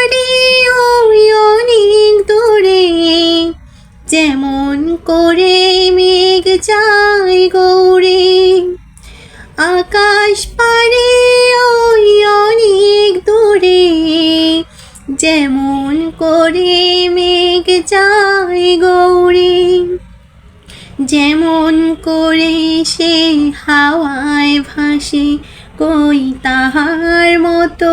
পাড়ে ওই অনেক দূরে, যেমন করে মেঘ যায় গৌরে আকাশ পাড়ে ওই অনেক দূরে, যেমন করে মেঘ যায় গৌরে যেমন করে সে হাওয়ায় ভাসে কই তাহার মতো